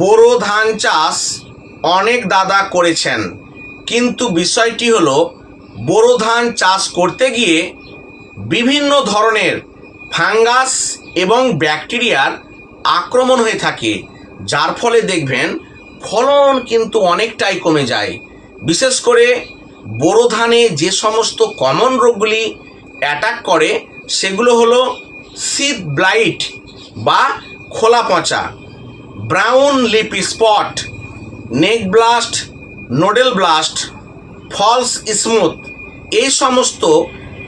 বোরো ধান চাষ অনেক দাদা করেছেন। কিন্তু বিষয়টি হলো, বোরো ধান চাষ করতে গিয়ে বিভিন্ন ধরনের ফাঙ্গাস এবং ব্যাকটেরিয়ার আক্রমণ হয়ে থাকে, যার ফলে দেখবেন ফলন কিন্তু অনেকটাই কমে যায়। বিশেষ করে বোরো ধানে যে সমস্ত কমন রোগগুলি অ্যাটাক করে, সেগুলো হলো সিড ব্লাইট বা খোলা পচা brown leaf spot neck blast nodal blast false smut এই সমস্ত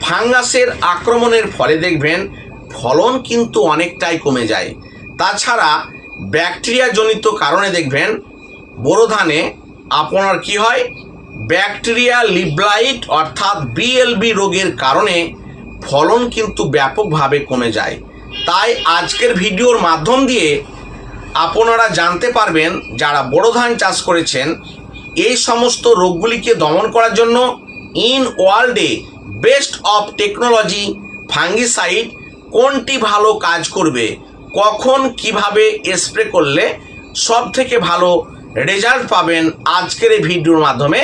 ফাঙ্গাসের আক্রমণের ফলে দেখবেন ফলন কিন্তু অনেকটাই কমে যায়। তাছাড়া ব্যাকটেরিয়া জনিত কারণে দেখবেন বোরো ধানে আপনার কি হয়? ব্যাকটেরিয়া লিব্লাইট অর্থাৎ বিএলবি রোগের কারণে ফলন কিন্তু ব্যাপকভাবে কমে যায়। তাই আজকের ভিডিওর মাধ্যম দিয়ে আপনারা জানতে পারবেন যারা বড় ধান চাষ করেছেন, এই সমস্ত রোগগুলিকে দমন করার জন্য ইন ওয়ার্ল্ডে বেস্ট অফ টেকনোলজি ফাঙ্গিসাইড কোনটি ভালো কাজ করবে, কখন কীভাবে স্প্রে করলে সব থেকে ভালো রেজাল্ট পাবেন আজকের এই ভিডিওর মাধ্যমে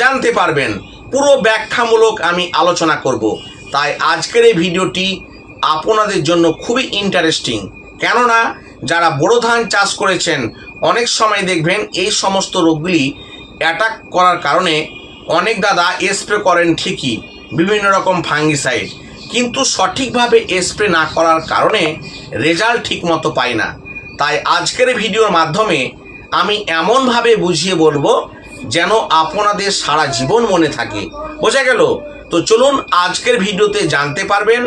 জানতে পারবেন। পুরো ব্যাখ্যামূলক আমি আলোচনা করব। তাই আজকের এই ভিডিওটি আপনাদের জন্য খুবই ইন্টারেস্টিং কেননা যারা বড় ধান চাষ করেছেন, অনেক সময় দেখবেন এই সমস্ত রোগগুলি অ্যাটাক করার কারণে অনেক দাদা স্প্রে করেন ঠিকই, বিভিন্ন রকম ফাঙ্গিসাইড কিন্তু সঠিকভাবে স্প্রে না করার কারণে রেজাল্ট ঠিক মতো পায় না। তাই আজকের ভিডিওর মাধ্যমে আমি এমনভাবে বুঝিয়ে বলব যেন আপনাদের সারা জীবন মনে থাকে। বোঝা গেল? তো চলুন আজকের ভিডিওতে জানতে পারবেন,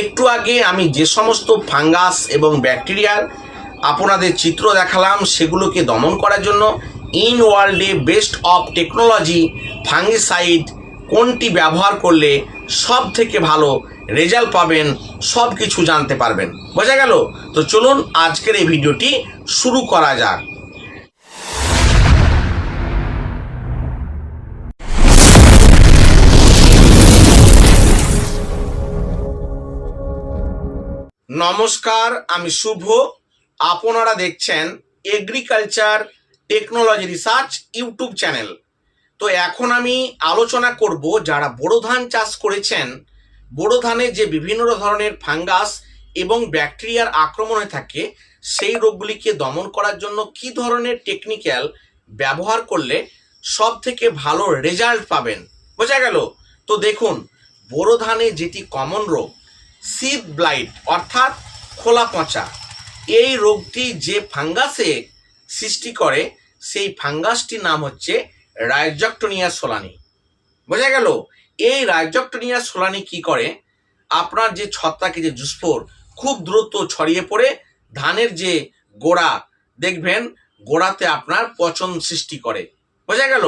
একটু আগে আমি যে সমস্ত ফাঙ্গাস এবং ব্যাকটেরিয়ার আপনাদের চিত্র দেখালাম, সেগুলোকে দমন করার জন্য ইন ওয়ার্ল্ডে বেস্ট অফ টেকনোলজি ফাঙ্গিসাইড কোনটি ব্যবহার করলে সব থেকে ভালো রেজাল্ট পাবেন সব কিছু জানতে পারবেন। বোঝা গেল? তো চলুন আজকের এই ভিডিওটি শুরু করা যাক। নমস্কার, আমি শুভ আপনারা দেখছেন agriculture technology research YouTube channel তো এখন আমি আলোচনা করব যারা বোরো ধান চাষ করেছেন, বোরো ধানে যে বিভিন্ন ধরনের ফাঙ্গাস এবং ব্যাকটেরিয়ার আক্রমণ হয়ে থাকে, সেই রোগগুলিকে দমন করার জন্য কি ধরনের টেকনিক্যাল ব্যবহার করলে সব থেকে ভালো রেজাল্ট পাবেন? বোঝা গেল? তো দেখুন, বোরো ধানে যেটি কমন রোগ সিড ব্লাইট অর্থাৎ খোলা পচা। এই রোগটি যে ফাঙ্গাসে সৃষ্টি করে, সেই ফাঙ্গাসটির নাম হচ্ছে রাইজক্টোনিয়া সোলানি। বোঝা গেল? এই রাইজক্টোনিয়া সোলানি কি করে? আপনার যে ছত্রাকে যে জুস্ফোর খুব দ্রুত ছড়িয়ে পড়ে, ধানের যে গোড়া, দেখবেন গোড়াতে আপনার পচন সৃষ্টি করে। বোঝা গেল?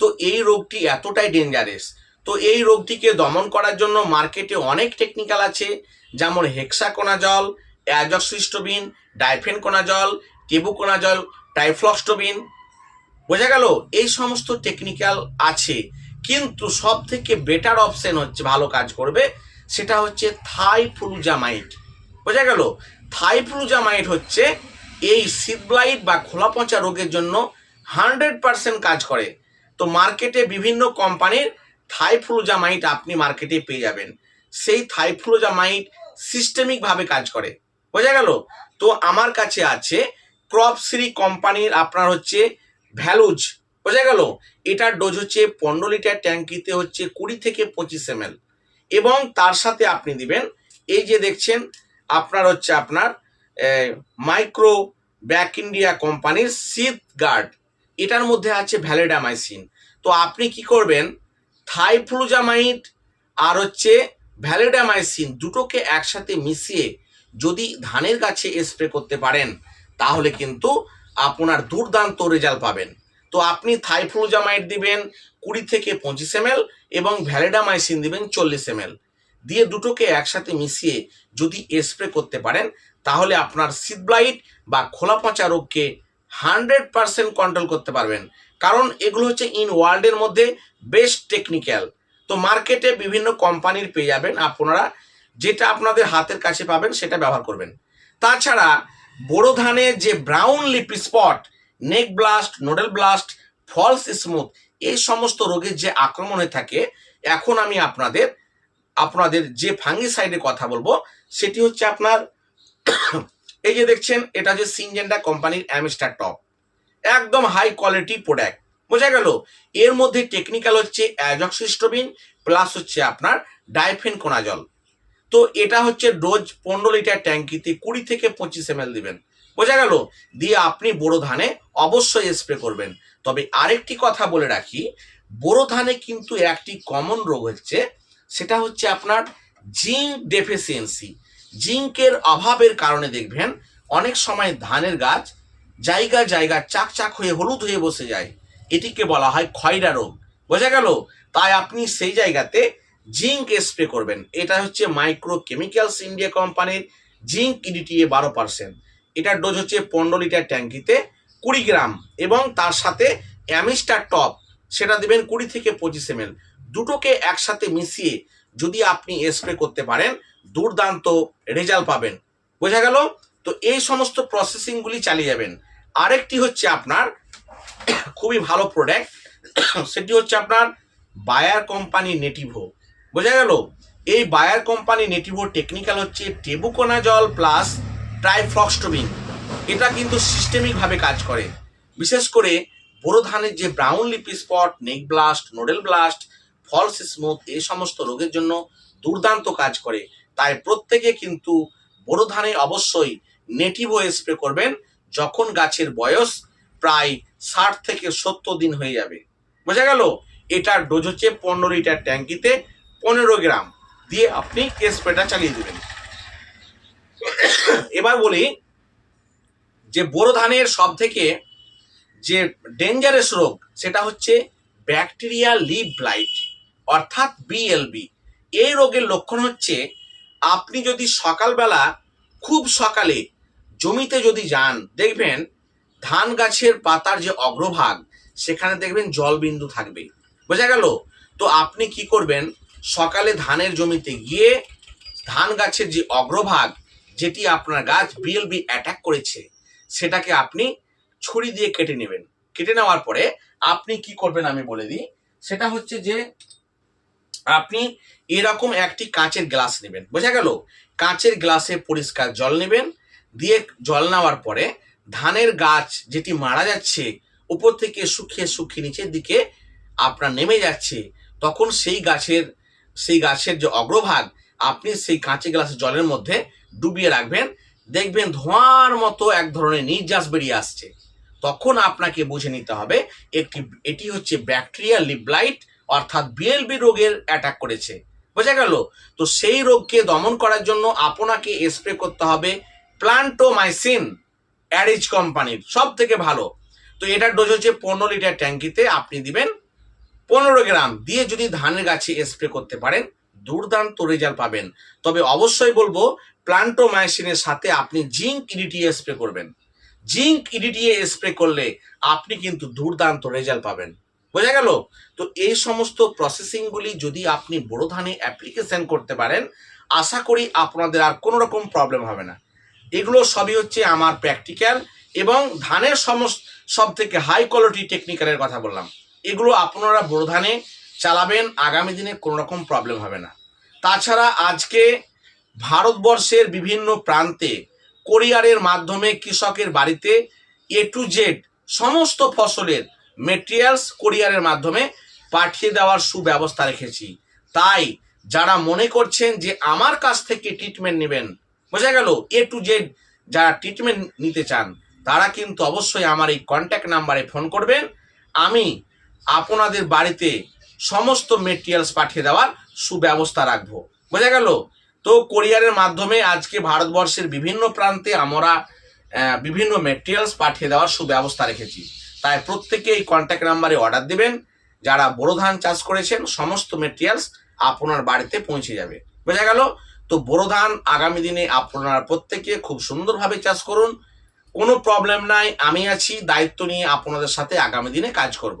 তো এই রোগটি এতটাই ডেঞ্জারাস তো এই রোগটিকে দমন করার জন্য মার্কেটে অনেক টেকনিক্যাল আছে, যেমন হেক্সাকোনাজল অ্যাজক্সিস্টোবিন, ডাইফেনকোনাজল টেবুকোনাজল টাইফ্লক্সটোবিন বোঝা গেল এই সমস্ত টেকনিক্যাল আছে, কিন্তু সব থেকে বেটার অপশন হচ্ছে ভালো কাজ করবে, সেটা হচ্ছে থাই ফ্লুজামাইট বোঝা গেল? থাই ফ্লুজামাইট হচ্ছে এই সিডব্লাইট বা খোলা পচা রোগের জন্য হান্ড্রেড পার্সেন্ট কাজ করে। তো মার্কেটে বিভিন্ন কোম্পানির থাইফ্লুজামাইট আপনি মার্কেটে পেয়ে যাবেন। সেই থাইফ্লুজামাইট সিস্টেমিকভাবে কাজ করে। বোঝা গেল? তো আমার কাছে আছে ক্রপশ্রী কোম্পানির আপনার হচ্ছে ভ্যালুজ বোঝা গেল? এটার ডোজ হচ্ছে পনেরো লিটার ট্যাঙ্কিতে হচ্ছে কুড়ি থেকে পঁচিশ এম এবং তার সাথে আপনি দিবেন, এই যে দেখছেন, আপনার হচ্ছে আপনার মাইক্রো ব্যাক ইন্ডিয়া কোম্পানির সিথ গার্ড এটার মধ্যে আছে ভ্যালেডামাইসিন তো আপনি কি করবেন? থাইফ্লুজামাইড আর হচ্ছে ভ্যালেডামাইসিন দুটোকে একসাথে মিশিয়ে যদি ধানের গাছে স্প্রে করতে পারেন, তাহলে কিন্তু আপনার দুর্দান্ত রেজাল্ট পাবেন। তো আপনি থাইফ্লুজামাইড দিবেন কুড়ি থেকে পঁচিশ এম এবং ভ্যালেডামাইসিন দিবেন চল্লিশ এম দিয়ে দুটোকে একসাথে মিশিয়ে যদি স্প্রে করতে পারেন, তাহলে আপনার সিডব্লাইট বা খোলা পচা রোগকে হান্ড্রেড পারসেন্ট কন্ট্রোল করতে পারবেন। কারণ এগুলো হচ্ছে ইন ওয়ার্ল্ডের মধ্যে বেস্ট টেকনিক্যাল তো মার্কেটে বিভিন্ন কোম্পানির পেয়ে যাবেন, আপনারা যেটা আপনাদের হাতের কাছে পাবেন সেটা ব্যবহার করবেন। তাছাড়া বোরো ধানের যে brown leaf spot neck blast nodal blast false smut এই সমস্ত রোগের যে আক্রমণ হয়ে থাকে, এখন আমি আপনাদের আপনাদের যে ফাঙ্গিসাইডের কথা বলব, সেটি হচ্ছে আপনার, এই যে দেখছেন, এটা যে সিনজেন্ডা কোম্পানির অ্যামিস্টার টপ একদম হাই কোয়ালিটি প্রোডাক্ট বোঝা গেল? এর মধ্যে টেকনিক্যাল হচ্ছে অ্যাজক্সিস্টোবিন প্লাস হচ্ছে আপনার ডাইফেন কোনাজল তো এটা হচ্ছে ডোজ পনেরো লিটার ট্যাঙ্কিতে কুড়ি থেকে পঁচিশ এম দিবেন। বোঝা গেল? দিয়ে আপনি বোরো ধানে অবশ্যই স্প্রে করবেন। তবে আরেকটি কথা বলে রাখি, বোরো ধানে কিন্তু একটি কমন রোগ হচ্ছে, সেটা হচ্ছে আপনার জিঙ্ক ডেফিসিয়েন্সি জিঙ্কের অভাবের কারণে দেখবেন, অনেক সময় ধানের গাছ জায়গা জায়গা চাক চাক হয়ে হলুদ হয়ে বসে যায়। এটিকে বলা হয় খয়রা রোগ। বোঝা গেল? তাই আপনি সেই জায়গাতে জিঙ্ক স্প্রে করবেন। এটা হচ্ছে মাইক্রো কেমিক্যালস ইন্ডিয়া কোম্পানির জিঙ্ক ইডিটিএ বারো পার্সেন্ট এটার ডোজ হচ্ছে পনেরো লিটার ট্যাঙ্কিতে কুড়ি গ্রাম এবং তার সাথে অ্যামিস্টার টপ, সেটা দেবেন কুড়ি থেকে পঁচিশ এম দুটোকে একসাথে মিশিয়ে যদি আপনি স্প্রে করতে পারেন, দুর্দান্ত রেজাল্ট পাবেন। বোঝা গেল? তো এই সমস্ত প্রসেসিংগুলি চালিয়ে যাবেন। আরেকটি হচ্ছে আপনার খুবই ভালো প্রোডাক্ট সেটি হচ্ছে আপনার বায়ার কোম্পানি নেটিভো। বোঝা গেল? এই বায়ার কোম্পানি নেটিভো টেকনিক্যাল হচ্ছে টেবুকোনা জল প্লাস ট্রাইফ্লক্সটোবিন। এটা কিন্তু সিস্টেমিকভাবে কাজ করে। বিশেষ করে বোরো ধানের যে brown leaf spot, neck blast, nodal blast, false smut এই সমস্ত রোগের জন্য দুর্দান্ত কাজ করে। তাই প্রত্যেকে কিন্তু বোরো ধানে অবশ্যই নেটিভো স্প্রে করবেন যখন গাছের বয়স প্রায় ষাট থেকে সত্তর দিন হয়ে যাবে। বোঝা গেল? এটার ডোজ হচ্ছে পনেরো লিটার ট্যাঙ্কিতে পনেরো গ্রাম দিয়ে আপনি কেস স্প্রেটা চালিয়ে দেবেন। এবার বলি যে বোরো ধানের সব থেকে যে ডেঞ্জারাস রোগ, সেটা হচ্ছে ব্যাকটেরিয়া লিভ ব্লাইট অর্থাৎ বিএলবি এই রোগের লক্ষণ হচ্ছে আপনি যদি সকালবেলা, খুব সকালে জমিতে যদি যান, দেখবেন ধান গাছের পাতার যে অগ্রভাগ, সেখানে দেখবেন জলবিন্দু থাকবে বোঝা গেল? তো আপনি কি করবেন? সকালে ধানের জমিতে গিয়ে ধান গাছের যে অগ্রভাগ, যেটি আপনার গাছ বিএলবি অ্যাটাক করেছে, সেটাকে আপনি ছুরি দিয়ে কেটে নেবেন। কেটে নেওয়ার পরে আপনি কি করবেন আমি বলে দিই। সেটা হচ্ছে যে আপনি এরকম একটি কাঁচের গ্লাস নেবেন। বোঝা গেল? কাঁচের গ্লাসে পরিষ্কার জল নেবেন, দিয়ে জল নেওয়ার পরে ধানের গাছ যেটি মারা যাচ্ছে, উপর থেকে শুকিয়ে শুকিয়ে নিচের দিকে আপনার নেমে যাচ্ছে, তখন সেই গাছের সেই গাছের যে অগ্রভাগ, আপনি সেই কাঁচের গ্লাসের জলের মধ্যে ডুবিয়ে রাখবেন। দেখবেন ধোঁয়ার মতো এক ধরনের নির্যাস বেরিয়ে আসছে। তখন আপনাকে বুঝে নিতে হবে, একটি, এটি হচ্ছে ব্যাকটেরিয়া লিবলাইট অর্থাৎ বিএলবি রোগের অ্যাটাক করেছে। বোঝা গেল? তো সেই রোগকে দমন করার জন্য আপনাকে স্প্রে করতে হবে প্লান্টোমাইসিন অ্যারিজ কোম্পানির সব থেকে ভালো। তো এটার ডোজ হচ্ছে পনেরো লিটার ট্যাঙ্কিতে আপনি দিবেন পনেরো গ্রাম দিয়ে যদি ধানের গাছে স্প্রে করতে পারেন, দুর্দান্ত রেজাল্ট পাবেন। তবে অবশ্যই বলব প্লান্টোমাইসিনের সাথে আপনি জিঙ্ক ইডিটিএ স্প্রে করবেন। জিঙ্ক ইডিটিএ স্প্রে করলে আপনি কিন্তু দুর্দান্ত রেজাল্ট পাবেন। বোঝা গেল? তো এই সমস্ত প্রসেসিংগুলি যদি আপনি বড় ধানে অ্যাপ্লিকেশন করতে পারেন, আশা করি আপনাদের আর কোনো রকম প্রবলেম হবে না। এগুলো সবই হচ্ছে আমার প্র্যাকটিক্যাল এবং ধানের সমস্ত সব থেকে হাই কোয়ালিটি টেকনিক্যালের কথা বললাম। এগুলো আপনারা বড় ধানে চালাবেন, আগামী দিনে কোনো রকম প্রবলেম হবে না। তাছাড়া আজকে ভারতবর্ষের বিভিন্ন প্রান্তে কোরিয়ারের মাধ্যমে কৃষকের বাড়িতে এ টু জেড সমস্ত ফসলের মেটেরিয়ালস কোরিয়ারের মাধ্যমে পাঠিয়ে দেওয়ার সুব্যবস্থা রেখেছি। তাই যারা মনে করছেন যে আমার কাছ থেকে ট্রিটমেন্ট নেবেন, বোঝা গেল এ টু জেড যারা ট্রিটমেন্ট নিতে চান, তারা কিন্তু অবশ্যই আমার এই কন্ট্যাক্ট নাম্বারে ফোন করবেন। আমি আপনাদের বাড়িতে সমস্ত মেটেরিয়ালস পাঠিয়ে দেওয়ার সুব্যবস্থা রাখব। বোঝা গেল? তো কোরিয়ারের মাধ্যমে আজকে ভারতবর্ষের বিভিন্ন প্রান্তে আমরা বিভিন্ন মেটেরিয়ালস পাঠিয়ে দেওয়ার সুব্যবস্থা রেখেছি। তাই প্রত্যেকে এই কন্ট্যাক্ট নাম্বারে অর্ডার দেবেন। যারা বোরো ধান চাষ করেছেন, সমস্ত মেটেরিয়ালস আপনার বাড়িতে পৌঁছে যাবে। বোঝা গেল? তো বোরো ধান আগামী দিনে আপনারা প্রত্যেকে খুব সুন্দরভাবে চাষ করুন। কোনো প্রবলেম নাই, আমি আছি, দায়িত্ব নিয়ে আপনাদের সাথে আগামী দিনে কাজ করব।